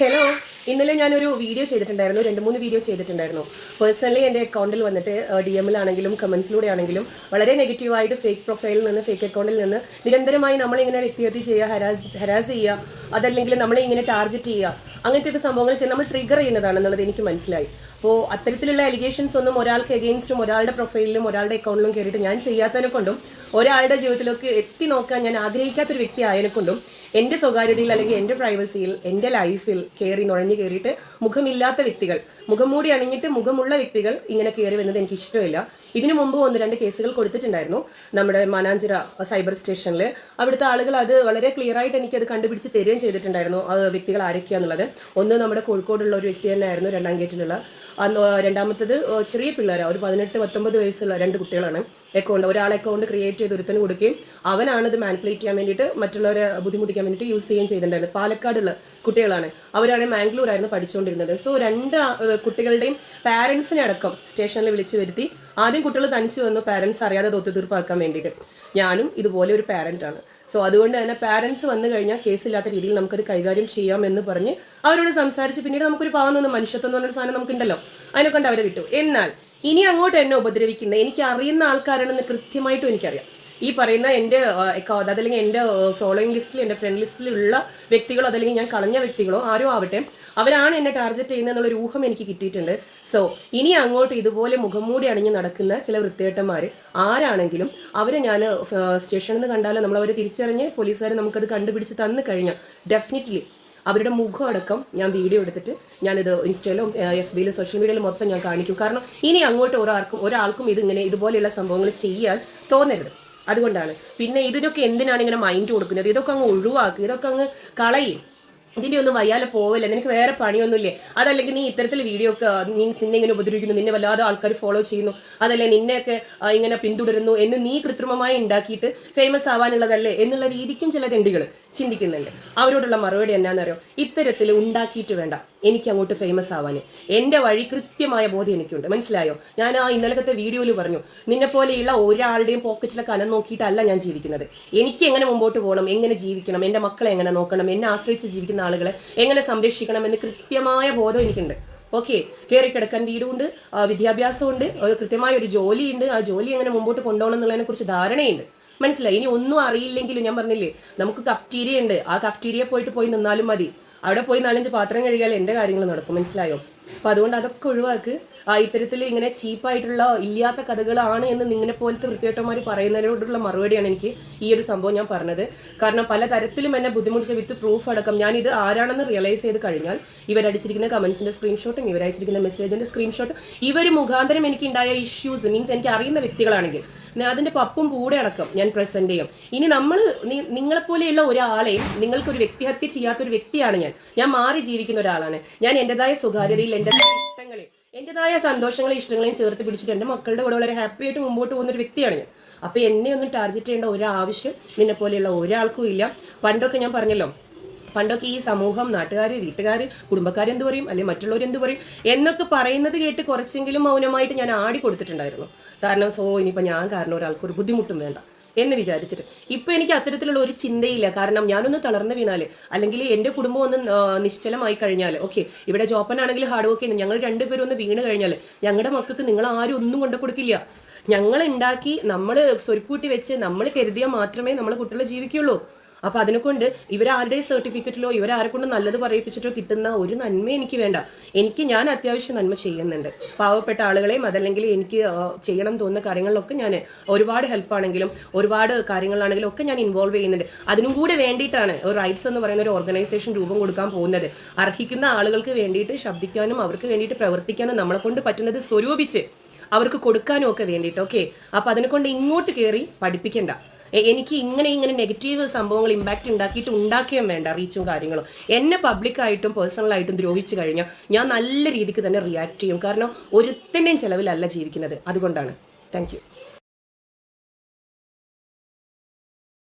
Hello ഇന്നലെ ഞാനൊരു video ചെയ്തിട്ടുണ്ടായിരുന്നു. രണ്ട് മൂന്ന് വീഡിയോ ചെയ്തിട്ടുണ്ടായിരുന്നു. പേഴ്സണലി എന്റെ അക്കൗണ്ടിൽ വന്നിട്ട് ഡി എമ്മിലാണെങ്കിലും കമൻസിലൂടെ ആണെങ്കിലും വളരെ നെഗറ്റീവായിട്ട് ഫേക്ക് പ്രൊഫൈലിൽ നിന്ന് ഫേക്ക് അക്കൗണ്ടിൽ നിന്ന് നിരന്തരമായി നമ്മളിങ്ങനെ വ്യക്തിഹത്യ ചെയ്യുക ഹരാസ് ഹരാസ് ചെയ്യുക അതല്ലെങ്കിൽ നമ്മളെ ഇങ്ങനെ ടാർഗറ്റ് ചെയ്യുക അങ്ങനത്തെ ഒക്കെ സംഭവങ്ങൾ ചെയ്യാൻ നമ്മൾ ട്രിഗർ ചെയ്യുന്നതാണെന്നുള്ളത് എനിക്ക് മനസ്സിലായി. അപ്പോൾ അത്തരത്തിലുള്ള അലിഗേഷൻസ് ഒന്നും ഒരാൾക്ക് എഗെയിൻസ്റ്റും ഒരാളുടെ പ്രൊഫൈലിലും ഒരാളുടെ അക്കൗണ്ടിലും കയറിയിട്ട് ഞാൻ ചെയ്യാത്തതിനെ കൊണ്ടും ഒരാളുടെ ജീവിതത്തിലേക്ക് എത്തി നോക്കാൻ ഞാൻ ആഗ്രഹിക്കാത്തൊരു വ്യക്തി ആയതിനെ കൊണ്ടും എന്റെ സ്വകാര്യതയിൽ അല്ലെങ്കിൽ എന്റെ പ്രൈവസിയിൽ എന്റെ ലൈഫിൽ കയറി നുഴഞ്ഞു കയറിയിട്ട് മുഖമില്ലാത്ത വ്യക്തികൾ മുഖം മൂടി അണിഞ്ഞിട്ട് മുഖമുള്ള വ്യക്തികൾ ഇങ്ങനെ കയറി വരുന്നത് എനിക്ക് ഇഷ്ടമില്ല. ഇതിനു മുമ്പ് ഒന്ന് രണ്ട് കേസുകൾ കൊടുത്തിട്ടുണ്ടായിരുന്നു നമ്മുടെ മനാഞ്ചിറ സൈബർ സ്റ്റേഷനിൽ അവിടുത്തെ ആളുകൾ അത് വളരെ ക്ലിയർ ആയിട്ട് എനിക്കത് കണ്ടുപിടിച്ച് തരികയും ചെയ്തിട്ടുണ്ടായിരുന്നു വ്യക്തികൾ ആരൊക്കെയാന്നുള്ളത്. ഒന്ന് നമ്മുടെ കോഴിക്കോടുള്ള ഒരു വ്യക്തി തന്നെയായിരുന്നു രണ്ടാം ഗേറ്റിലുള്ള രണ്ടാമത്തത് ചെറിയ പിള്ളേരാണ് ഒരു പതിനെട്ട് പത്തൊമ്പത് വയസ്സുള്ള രണ്ട് കുട്ടികളാണ്. അക്കൗണ്ട് ഒരാൾ അക്കൗണ്ട് ക്രിയേറ്റ് ചെയ്ത് ഒരുത്തന് കൊടുക്കുകയും അവനാണ് ഇത് മാനിപ്പുലേറ്റ് ചെയ്യാൻ വേണ്ടിയിട്ട് മറ്റുള്ളവരെ ബുദ്ധിമുട്ടിക്കാൻ വേണ്ടിയിട്ട് യൂസ് ചെയ്യുകയും ചെയ്തിട്ടുണ്ടായിരുന്നു. പാലക്കാടുള്ള കുട്ടികളാണ്. അവരാണ് മാംഗ്ലൂർ ആയിരുന്നു പഠിച്ചുകൊണ്ടിരുന്നത്. സോ രണ്ട് കുട്ടികളുടെയും പാരൻസിനെ അടക്കം സ്റ്റേഷനിൽ വിളിച്ചു വരുത്തി ആദ്യം കുട്ടികൾ തനിച്ചു വന്നു പാരൻസ് അറിയാതെ ഒത്തുതീർപ്പാക്കാൻ വേണ്ടിയിട്ട്. ഞാനും ഇതുപോലെ ഒരു പാരന്റാണ് സോ അതുകൊണ്ട് തന്നെ പാരൻസ് വന്നു കഴിഞ്ഞാൽ കേസില്ലാത്ത രീതിയിൽ നമുക്കത് കൈകാര്യം ചെയ്യാം എന്ന് പറഞ്ഞ് അവരോട് സംസാരിച്ച് പിന്നീട് നമുക്കൊരു പാവം തോന്നുന്നു മനുഷ്യത്വം എന്ന് പറഞ്ഞൊരു സാധനം നമുക്കുണ്ടല്ലോ. അതിനെ കൊണ്ട് അവരെ വിട്ടു. എന്നാൽ ഇനി അങ്ങോട്ട് എന്നെ ഉപദ്രവിക്കുന്ന എനിക്ക് അറിയുന്ന ആൾക്കാരാണെന്ന് കൃത്യമായിട്ടും എനിക്കറിയാം. ഈ പറയുന്ന എന്റെ അക്കൗണ്ട് അതല്ലെങ്കിൽ എന്റെ ഫോളോയിങ് ലിസ്റ്റിൽ എന്റെ ഫ്രണ്ട് ലിസ്റ്റിലുള്ള വ്യക്തികളോ അതല്ലെങ്കിൽ ഞാൻ കളഞ്ഞ വ്യക്തികളോ ആരോ ആവട്ടെ അവരാണ് എന്നെ ടാർഗറ്റ് ചെയ്യുന്നത് എന്നുള്ളൊരു ഊഹം എനിക്ക് കിട്ടിയിട്ടുണ്ട്. സോ ഇനി അങ്ങോട്ട് ഇതുപോലെ മുഖംമൂടി അണിഞ്ഞ് നടക്കുന്ന ചില വൃത്തികെട്ടന്മാർ ആരാണെങ്കിലും അവരെ ഞാൻ സ്റ്റേഷനിൽ നിന്ന് കണ്ടാലും നമ്മൾ അവരെ തിരിച്ചറിഞ്ഞ് പോലീസുകാർ നമുക്കത് കണ്ടുപിടിച്ച് തന്നു കഴിഞ്ഞാൽ ഡെഫിനറ്റ്ലി അവരുടെ മുഖം അടക്കം ഞാൻ വീഡിയോ എടുത്തിട്ട് ഞാനിത് ഇൻസ്റ്റയിലും എഫ് ബിയിലും സോഷ്യൽ മീഡിയയിലും മൊത്തം ഞാൻ കാണിക്കും. കാരണം ഇനി അങ്ങോട്ട് ഒരാൾക്കും ഒരാൾക്കും ഇതിങ്ങനെ ഇതുപോലെയുള്ള സംഭവങ്ങൾ ചെയ്യാൻ തോന്നരുത്. അതുകൊണ്ടാണ്. പിന്നെ ഇതിനൊക്കെ എന്തിനാണ് ഇങ്ങനെ മൈൻഡ് കൊടുക്കുന്നത്? ഇതൊക്കെ അങ്ങ് ഒഴിവാക്കുക ഇതൊക്കെ അങ്ങ് കളയും. ഇതിന്റെ ഒന്നും വയ്യാലെ പോവില്ല? നിനക്ക് വേറെ പണിയൊന്നുമില്ലേ? അതല്ലെങ്കിൽ നീ ഇത്തരത്തിൽ വീഡിയോ ഒക്കെ മീൻസ് നിന്നെ ഇങ്ങനെ ഉപദ്രവിക്കുന്നു നിന്നെ വല്ലാതെ ആൾക്കാർ ഫോളോ ചെയ്യുന്നു അതല്ലേ നിന്നെയൊക്കെ ഇങ്ങനെ പിന്തുടരുന്നു എന്ന് നീ കൃത്രിമമായി ഉണ്ടാക്കിയിട്ട് ഫേമസ് ആവാനുള്ളതല്ലേ എന്നുള്ള രീതിക്കും ചില തെണ്ടികൾ ചിന്തിക്കുന്നുണ്ട്. അവരോടുള്ള മറുപടി എന്നാന്നറിയോ ഇത്തരത്തിൽ ഉണ്ടാക്കിയിട്ട് വേണ്ട. എനിക്ക് അങ്ങോട്ട് ഫേമസ് ആവാൻ എന്റെ വഴി കൃത്യമായ ബോധ്യം എനിക്കുണ്ട്. മനസ്സിലായോ? ഞാൻ ആ ഇന്നലത്തെ വീഡിയോയിൽ പറഞ്ഞു നിന്നെപ്പോലെയുള്ള ഒരാളുടെയും പോക്കറ്റിലെ കനം നോക്കിയിട്ടല്ല ഞാൻ ജീവിക്കുന്നത്. എനിക്ക് എങ്ങനെ മുമ്പോട്ട് പോകണം? എങ്ങനെ ജീവിക്കണം? എന്റെ മക്കളെ എങ്ങനെ നോക്കണം? എന്നെ ആശ്രയിച്ച് ജീവിക്കുന്ന ആളുകളെ എങ്ങനെ സംരക്ഷിക്കണം എന്ന് കൃത്യമായ ബോധം എനിക്കുണ്ട്. ഓക്കെ കയറി കിടക്കാൻ വീടുമുണ്ട് വിദ്യാഭ്യാസമുണ്ട് കൃത്യമായ ഒരു ജോലിയുണ്ട്. ആ ജോലി എങ്ങനെ മുമ്പോട്ട് കൊണ്ടുപോകണം എന്നുള്ളതിനെ കുറിച്ച് ധാരണയുണ്ട്. മനസ്സിലായി? ഇനി ഒന്നും അറിയില്ലെങ്കിലും ഞാൻ പറഞ്ഞില്ലേ നമുക്ക് കഫ്റ്റീരിയ ഉണ്ട്. ആ കഫ്റ്റീരിയ പോയിട്ട് പോയി നിന്നാലും മതി. അവിടെ പോയി നാലഞ്ച് പാത്രം കഴുകിയാൽ എന്റെ കാര്യങ്ങൾ നടക്കും. മനസ്സിലായോ? അപ്പൊ അതുകൊണ്ട് അതൊക്കെ ഒഴിവാക്ക്. ആ ഇത്തരത്തിൽ ഇങ്ങനെ ചീപ്പായിട്ടുള്ള ഇല്ലാത്ത കഥകളാണ് എന്ന് നിങ്ങളെ പോലത്തെ വൃത്തിയേട്ടന്മാർ പറയുന്നതിനോടുള്ള മറുപടിയാണ് എനിക്ക് ഈ ഒരു സംഭവം ഞാൻ പറഞ്ഞത്. കാരണം പല തരത്തിലും എന്നെ ബുദ്ധിമുട്ടിച്ച വിത്ത് പ്രൂഫ് അടക്കം ഞാനിത് ആരാണെന്ന് റിയലൈസ് ചെയ്ത് കഴിഞ്ഞാൽ ഇവരടിച്ചിരിക്കുന്ന കമൻസിന്റെ സ്ക്രീൻഷോട്ടും ഇവരയച്ചിരിക്കുന്ന മെസ്സേജിന്റെ സ്ക്രീൻഷോട്ടും ഇവർ മുഖാന്തരം എനിക്ക് ഉണ്ടായ ഇഷ്യൂസ് മീൻസ് എനിക്ക് അറിയുന്ന വ്യക്തികളാണെങ്കിൽ ഞാൻ അതിന്റെ പപ്പും കൂടെ അടക്കം ഞാൻ പ്രസന്റ് ചെയ്യും. ഇനി നമ്മൾ നിങ്ങളെപ്പോലെയുള്ള ഒരാളെയും നിങ്ങൾക്കൊരു വ്യക്തിഹത്യ ചെയ്യാത്തൊരു വ്യക്തിയാണ് ഞാൻ. ഞാൻ മാറി ജീവിക്കുന്ന ഒരാളാണ്. ഞാൻ എന്റെതായ സ്വകാര്യതയിൽ എന്റെതായ ഇഷ്ടങ്ങളിൽ എന്റെതായ സന്തോഷങ്ങളെയും ഇഷ്ടങ്ങളെയും ചേർത്ത് പിടിച്ചിട്ട് എന്റെ മക്കളുടെ കൂടെ വളരെ ഹാപ്പി ആയിട്ട് മുമ്പോട്ട് പോകുന്ന ഒരു വ്യക്തിയാണ് ഞാൻ. അപ്പോൾ എന്നെ ഒന്നും ടാർഗറ്റ് ചെയ്യേണ്ട ഒരാവശ്യം നിന്നെ പോലെയുള്ള ഒരാൾക്കും ഇല്ല. പണ്ടൊക്കെ ഞാൻ പറഞ്ഞല്ലോ പണ്ടൊക്കെ ഈ സമൂഹം നാട്ടുകാർ വീട്ടുകാർ കുടുംബക്കാർ എന്ത് പറയും? അല്ലെങ്കിൽ മറ്റുള്ളവർ എന്ത് പറയും? എന്നൊക്കെ പറയുന്നത് കേട്ട് കുറച്ചെങ്കിലും മൗനമായിട്ട് ഞാൻ ആടി കൊടുത്തിട്ടുണ്ടായിരുന്നു. കാരണം സോ ഇനിയിപ്പോൾ ഞാൻ കാരണം ഒരാൾക്ക് ഒരു ബുദ്ധിമുട്ടും വേണ്ട എന്ന് വിചാരിച്ചിട്ട്. ഇപ്പൊ എനിക്ക് അത്തരത്തിലുള്ള ഒരു ചിന്തയില്ല. കാരണം ഞാനൊന്ന് തളർന്നു വീണാൽ അല്ലെങ്കിൽ എന്റെ കുടുംബം ഒന്ന് നിശ്ചലമായി കഴിഞ്ഞാൽ ഓക്കെ ഇവിടെ ജോപ്പനാണെങ്കിൽ ഹാർഡ് വർക്ക് ചെയ്യുന്നു. ഞങ്ങൾ രണ്ടുപേരും ഒന്ന് വീണ് കഴിഞ്ഞാൽ ഞങ്ങളുടെ മക്കൾക്ക് നിങ്ങൾ ആരും ഒന്നും കൊണ്ടു കൊടുക്കില്ല. ഞങ്ങൾ ഉണ്ടാക്കി നമ്മൾ സ്വരുക്കൂട്ടി വെച്ച് നമ്മൾ കരുതിയാൽ മാത്രമേ നമ്മളെ കുട്ടികൾ ജീവിക്കുള്ളൂ അപ്പൊ അതിനെക്കൊണ്ട് ഇവരാരുടെ സർട്ടിഫിക്കറ്റിലോ ഇവരാരെ കൊണ്ട് നല്ലത് പറയിപ്പിച്ചിട്ടോ കിട്ടുന്ന ഒരു നന്മ എനിക്ക് വേണ്ട. എനിക്ക് ഞാൻ അത്യാവശ്യം നന്മ ചെയ്യുന്നുണ്ട്. പാവപ്പെട്ട ആളുകളെയും അതല്ലെങ്കിൽ എനിക്ക് ചെയ്യണം തോന്നുന്ന കാര്യങ്ങളിലൊക്കെ ഞാൻ ഒരുപാട് ഹെൽപ്പ് ആണെങ്കിലും ഒരുപാട് കാര്യങ്ങളാണെങ്കിലും ഒക്കെ ഞാൻ ഇൻവോൾവ് ചെയ്യുന്നുണ്ട്. അതിനും കൂടെ വേണ്ടിയിട്ടാണ് ഒരു റൈറ്റ്സ് എന്ന് പറയുന്ന ഒരു ഓർഗനൈസേഷൻ രൂപം കൊടുക്കാൻ പോകുന്നത്. അർഹിക്കുന്ന ആളുകൾക്ക് വേണ്ടിയിട്ട് ശബ്ദിക്കാനും അവർക്ക് വേണ്ടിയിട്ട് പ്രവർത്തിക്കാനും നമ്മളെ കൊണ്ട് പറ്റുന്നത് സ്വരൂപിച്ച് അവർക്ക് കൊടുക്കാനും ഒക്കെ വേണ്ടിയിട്ട് ഓക്കെ അപ്പൊ അതിനെ കൊണ്ട് ഇങ്ങോട്ട് കയറി പഠിപ്പിക്കണ്ട. എനിക്ക് ഇങ്ങനെ ഇങ്ങനെ നെഗറ്റീവ് സംഭവങ്ങൾ ഇമ്പാക്റ്റ് ഉണ്ടാക്കിയിട്ട് ഉണ്ടാക്കുകയും വേണ്ട റീച്ചും കാര്യങ്ങളും. എന്നെ പബ്ലിക്കായിട്ടും പേഴ്സണലായിട്ടും ദ്രോഹിച്ചു കഴിഞ്ഞാൽ ഞാൻ നല്ല രീതിക്ക് തന്നെ റിയാക്ട് ചെയ്യും. കാരണം ഒരുത്തന്റെയും ചിലവിലല്ല ജീവിക്കുന്നത്. അതുകൊണ്ടാണ്. താങ്ക്